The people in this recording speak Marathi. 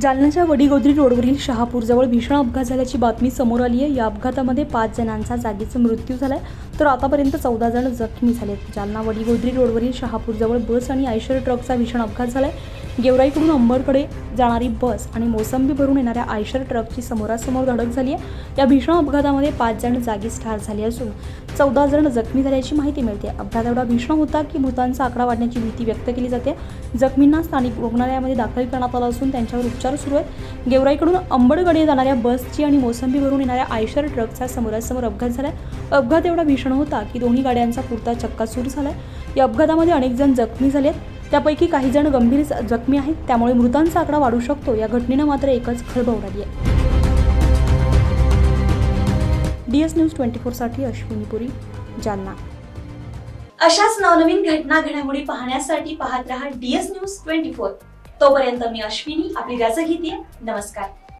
जालन्याच्या वडीगोद्री रोडवरील शहापूरजवळ भीषण अपघात झाल्याची बातमी समोर आली आहे या अपघातामध्ये पाच जणांचा जागीचा मृत्यू झाला आहे तर आतापर्यंत चौदा जण जखमी झालेत. जालना वडीगोद्री रोडवरील शहापूरजवळ बस आणि आयशर ट्रकचा भीषण अपघात झाला आहे गेवराईकडून अंबरकडे जाणारी बस आणि मोसंबी भरून येणाऱ्या आयशर ट्रकची समोरासमोर धडक झाली आहे. या भीषण अपघातामध्ये पाच जण जागीच ठार झाले असून चौदा जण जखमी झाल्याची माहिती मिळते. अपघात एवढा भीषण होता की मृतांचा आकडा वाढण्याची भीती व्यक्त केली जाते. जखमींना स्थानिक रुग्णालयामध्ये दाखल करण्यात आलं असून त्यांच्यावर उपचार सुरू आहेत. गेवराईकडून अंबडकडे जाणाऱ्या बसची आणि मोसंबी भरून येणाऱ्या आयशर ट्रकचा समोरासमोर अपघात झाला आहे अपघात एवढा भीषण होता की दोन्ही गाड्यांचा पुरता चक्का सुरू झाला आहे या अपघातामध्ये अनेक जण जखमी आहेत त्यापैकी काही जण गंभीर जखमी आहेत. त्यामुळे मृतांचा आकडा वाढू शकतो. या घटनेनं मात्र एकच खळबळ उडाली आहे. डी एस न्यूज ट्वेंटी फोरसाठी अश्विनीपुरी जालना. अशाच नवनवीन घटना घडामोडी पाहण्यासाठी पाहत रहा डीएस न्यूज ट्वेंटी फोर तोपर्यंत मी अश्विनी आपली रजा घेते. नमस्कार.